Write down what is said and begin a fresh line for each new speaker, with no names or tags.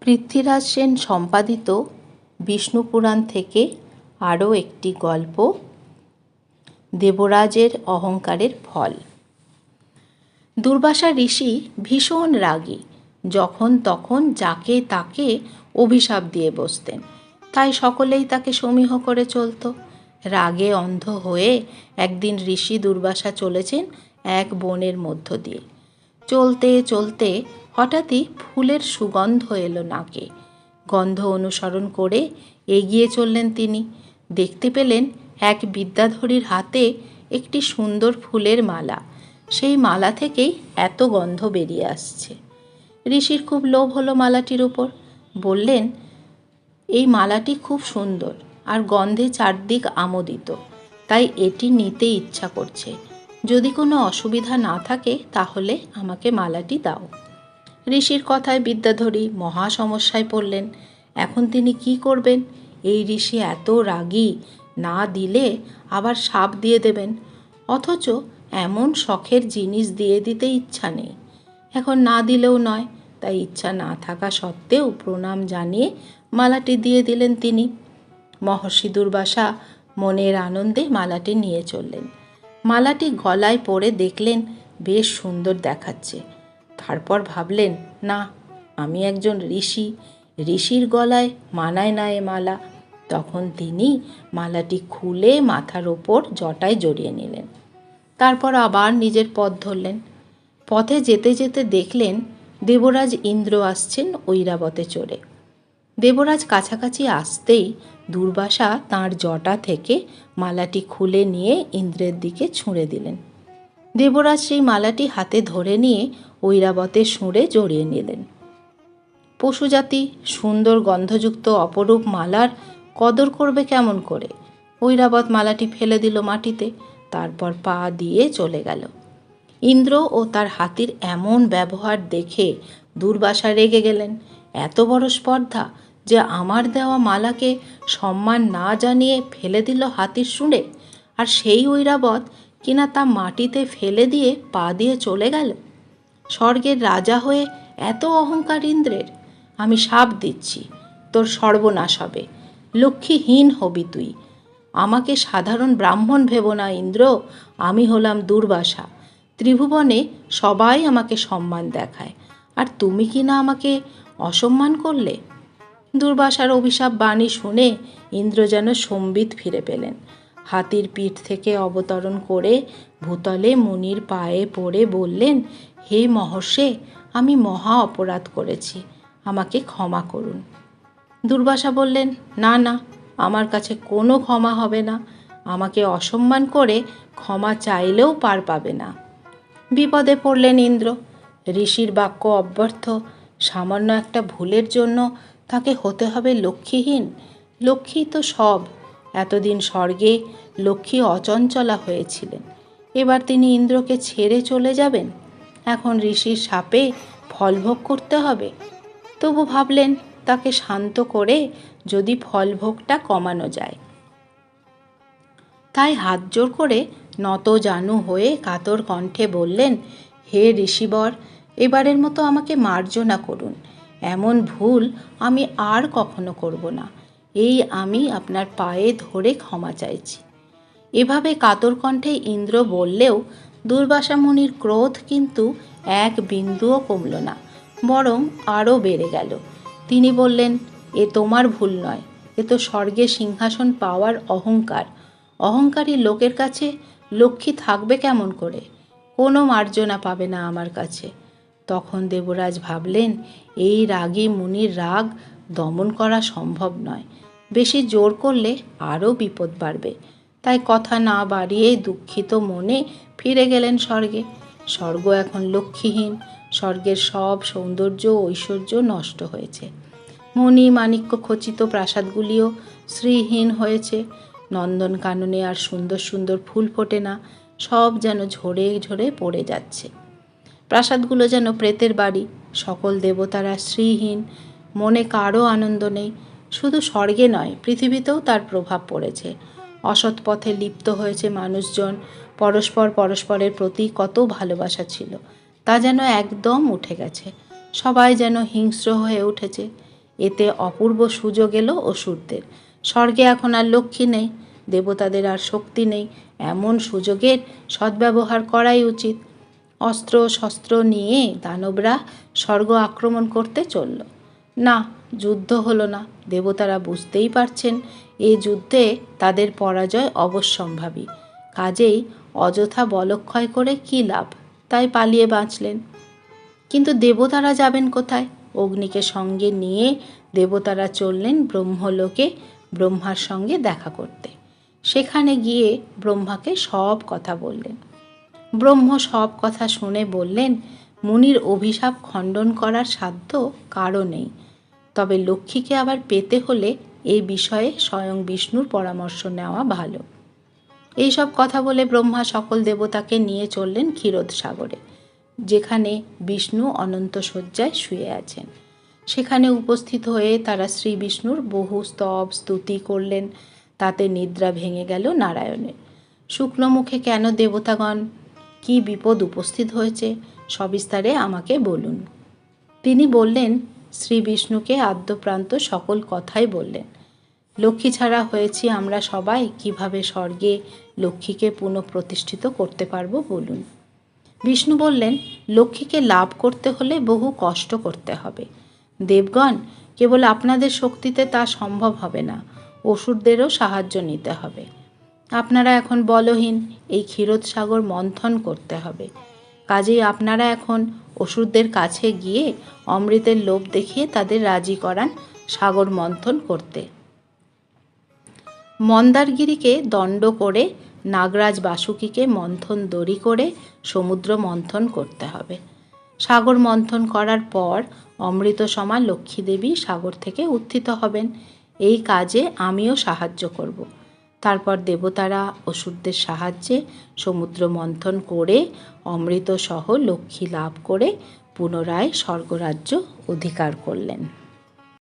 পৃথ্বীরাজ সেন সম্পাদিত বিষ্ণুপুরাণ থেকে আরও একটি গল্প, দেবরাজের অহংকারের ফল। দুর্বাসা ঋষি ভীষণ রাগী, যখন তখন যাকে তাকে অভিশাপ দিয়ে বসতেন। তাই সকলেই তাকে সমীহ করে চলত। রাগে অন্ধ হয়ে একদিন ঋষি দুর্বাসা চলেছেন এক বনের মধ্য দিয়ে। চলতে চলতে হঠাৎই ফুলের সুগন্ধ এলো নাকে। গন্ধ অনুসরণ করে এগিয়ে চললেন তিনি। দেখতে পেলেন এক বিদ্যাধরীর হাতে একটি সুন্দর ফুলের মালা। সেই মালা থেকেই এত গন্ধ বেরিয়ে আসছে। ঋষির খুব লোভ হলো মালাটির উপর। বললেন, এই মালাটি খুব সুন্দর আর গন্ধে চারদিক আমোদিত, তাই এটি নিতে ইচ্ছা করছে। যদি কোনো অসুবিধা না থাকে, তাহলে আমাকে মালাটি দাও। ঋষির কথায় বিদ্যাধরী মহা সমস্যায় পড়লেন। এখন তিনি কি করবেন? এই ঋষি এত রাগী, না দিলে আবার সাপ দিয়ে দেবেন। অথচ এমন শখের জিনিস দিয়ে দিতে ইচ্ছা নেই। এখন না দিলেও নয়, তাই ইচ্ছা না থাকা সত্ত্বেও প্রণাম জানিয়ে মালাটি দিয়ে দিলেন তিনি। মহর্ষি দুর্বাসা মনের আনন্দে মালাটি নিয়ে চললেন। মালাটি গলায় পরে দেখলেন, বেশ সুন্দর দেখাচ্ছে। তারপর ভাবলেন, না, আমি একজন ঋষি। ঋষির গলায় মানায় না এ মালা। তখন তিনি মালাটি খুলে মাথার ওপর জটায় জড়িয়ে নিলেন। তারপর আবার নিজের পথ ধরলেন। পথে যেতে যেতে দেখলেন, দেবরাজ ইন্দ্র আসছেন ঐরাবতে চড়ে। দেবরাজ কাছাকাছি আসতেই দুর্বাসা তাঁর জটা থেকে মালাটি খুলে নিয়ে ইন্দ্রের দিকে ছুঁড়ে দিলেন। দেবরাজ সেই মালাটি হাতে ধরে নিয়ে ঐরাবতে সুঁড়ে জড়িয়ে নিলেন। পশুজাতি, সুন্দর গন্ধযুক্ত অপরূপ মালার কদর করবে কেমন করে? ঐরাবত মালাটি ফেলে দিল মাটিতে, তারপর পা দিয়ে চলে গেল। ইন্দ্র ও তার হাতির এমন ব্যবহার দেখে দুর্বাসা রেগে গেলেন। এত বড় স্পর্ধা যে আমার দেওয়া মালাকে সম্মান না জানিয়ে ফেলে দিল হাতির শুঁড়ে আর সেই ঐরাবত কিনা তা মাটিতে ফেলে দিয়ে পা দিয়ে চলে গেল। স্বর্গের রাজা হয়ে এত অহংকার ইন্দ্রের, আমি সাপ দিচ্ছি, তোর সর্বনাশ হবে, লক্ষ্মীহীন হবি তুই। আমাকে সাধারণ ব্রাহ্মণ ভেব না ইন্দ্র, আমি হলাম দুর্বাসা। ত্রিভুবনে সবাই আমাকে সম্মান দেখায়, আর তুমি কি না আমাকে অসম্মান করলে? দুর্বাসার অভিশাপ বাণী শুনে ইন্দ্র যেন সম্বিত ফিরে পেলেন। হাতির পিঠ থেকে অবতরণ করে ভূতলে মুনির পায়ে পড়ে বললেন, হে মহর্ষে, আমি মহা অপরাধ করেছি, আমাকে ক্ষমা করুন। দুর্বাসা বললেন, না না, আমার কাছে কোনো ক্ষমা হবে না, আমাকে অসম্মান করে ক্ষমা চাইলেও পার পাবে না। বিপদে পড়লেন ইন্দ্র। ঋষির বাক্য অব্যর্থ, সামান্য একটা ভুলের জন্য তাকে হতে হবে লক্ষ্মীহীন। লক্ষ্মী তো সব। এতদিন স্বর্গে লক্ষ্মী অচঞ্চলা হয়েছিলেন। এবার তিনি ইন্দ্রকে ছেড়ে চলে যাবেন। এখন ঋষির সাপে ফলভোগ করতে হবে। তবু ভাবলেন, তাকে শান্ত করে যদি ফলভোগটা কমানো যায়। তাই হাত জোর করে নত জানু হয়ে কাতর কণ্ঠে বললেন, হে ঋষিবর, এবারের মতো আমাকে মার্জনা করুন। এমন ভুল আমি আর কখনো করব না। এই আমি আপনার পায়ে ধরে ক্ষমা চাইছি। এভাবে কাতর কণ্ঠে ইন্দ্র বললেও দুর্বাসা মুনির ক্রোধ কিন্তু এক বিন্দুও কমল না, বরং আরও বেড়ে গেল। তিনি বললেন, এ তোমার ভুল নয়, এ তো স্বর্গে সিংহাসন পাওয়ার অহংকার। অহংকারী লোকের কাছে লক্ষ্মী থাকবে কেমন করে? কোনো মার্জনা পাবে না আমার কাছে। তখন দেবরাজ ভাবলেন, এই রাগে মুনির রাগ দমন করা সম্ভব নয়। বেশি জোর করলে আরও বিপদ বাড়বে। তাই কথা না বাড়িয়ে দুঃখিত মনে ফিরে গেলেন স্বর্গে। স্বর্গ এখন লক্ষ্মীহীন, স্বর্গের সব সৌন্দর্য ঐশ্বর্য নষ্ট হয়েছে। মণি মাণিক্য খচিত প্রাসাদগুলিও শ্রীহীন হয়েছে। নন্দনকাননে আর সুন্দর সুন্দর ফুল ফোটে না, সব যেন ঝরে ঝরে পড়ে যাচ্ছে। প্রাসাদগুলো যেন প্রেতের বাড়ি। সকল দেবতারা শ্রীহীন, মনে কারও আনন্দ নেই। শুধু স্বর্গে নয়, পৃথিবীতেও তার প্রভাব পড়েছে। অসৎ পথে লিপ্ত হয়েছে মানুষজন। পরস্পর পরস্পরের প্রতি কত ভালোবাসা ছিল, তা যেন একদম উঠে গেছে। সবাই যেন হিংস্র হয়ে উঠেছে। এতে অপূর্ব সুযোগ এলো অসুরদের। স্বর্গে এখন আর লক্ষ্মী নেই। দেবতাদের আর শক্তি নেই। এমন সুযোগের সদ্ব্যবহার করাই উচিত। অস্ত্র শস্ত্র নিয়ে দানবরা স্বর্গ আক্রমণ করতে চলল। না, যুদ্ধ হলো না, দেবতারা বুঝতেই পারছেন এই যুদ্ধে তাদের পরাজয় অবশ্যম্ভাবী। কাজেই অযথা বলক্ষয় করে কী লাভ, তাই পালিয়ে বাঁচলেন। কিন্তু দেবতারা যাবেন কোথায়? অগ্নিকে সঙ্গে নিয়ে দেবতারা চললেন ব্রহ্মলোকে ব্রহ্মার সঙ্গে দেখা করতে। সেখানে গিয়ে ব্রহ্মাকে সব কথা বললেন। ব্রহ্ম সব কথা শুনে বললেন, মুনির অভিশাপ খণ্ডন করার সাধ্য কারও নেই। তবে লক্ষ্মীকে আবার পেতে হলে এই বিষয়ে স্বয়ং বিষ্ণুর পরামর্শ নেওয়া ভালো এইসব কথা বলে ব্রহ্মা সকল দেবতাকে নিয়ে চললেন ক্ষীরোদ সাগরে, যেখানে বিষ্ণু অনন্ত শয্যায় শুয়ে আছেন। সেখানে উপস্থিত হয়ে তারা শ্রী বিষ্ণুর বহু স্তব স্তুতি করলেন। তাতে নিদ্রা ভেঙে গেল নারায়ণের। শুক্ল মুখে কেন দেবতাগণ কি বিপদ উপস্থিত হয়েছে সবিস্তারে আমাকে বলুন। তিনি বললেন, শ্রী বিষ্ণুকে আদ্যপ্রান্ত সকল কথাই বললেন। লক্ষ্মী ছাড়া হয়েছি আমরা সবাই, কীভাবে স্বর্গে লক্ষ্মীকে পুনঃপ্রতিষ্ঠিত করতে পারব বলুন? বিষ্ণু বললেন, লক্ষ্মীকে লাভ করতে হলে বহু কষ্ট করতে হবে। দেবগণ, কেবল আপনাদের শক্তিতে তা সম্ভব হবে না। অসুরদেরও সাহায্য নিতে হবে। আপনারা এখন বলহীন এই ক্ষীরোদ সাগর মন্থন করতে হবে। কাজেই আপনারা এখন অসুরদের কাছে গিয়ে অমৃতের লোভ দেখিয়ে তাদের রাজি করান সাগর মন্থন করতে। মন্দারগিরিকে দণ্ড করে নাগরাজ বাসুকীকে মন্থন দড়ি করে সমুদ্র মন্থন করতে হবে। সাগর মন্থন করার পর অমৃত সমা লক্ষ্মী দেবী সাগর থেকে উত্থিত হবেন। এই কাজে আমিও সাহায্য করব। তারপর দেবতারা অসুরদের সাহায্যে সমুদ্র মন্থন করে অমৃতসহ লক্ষ্মী লাভ করে পুনরায় স্বর্গরাজ্য অধিকার করলেন।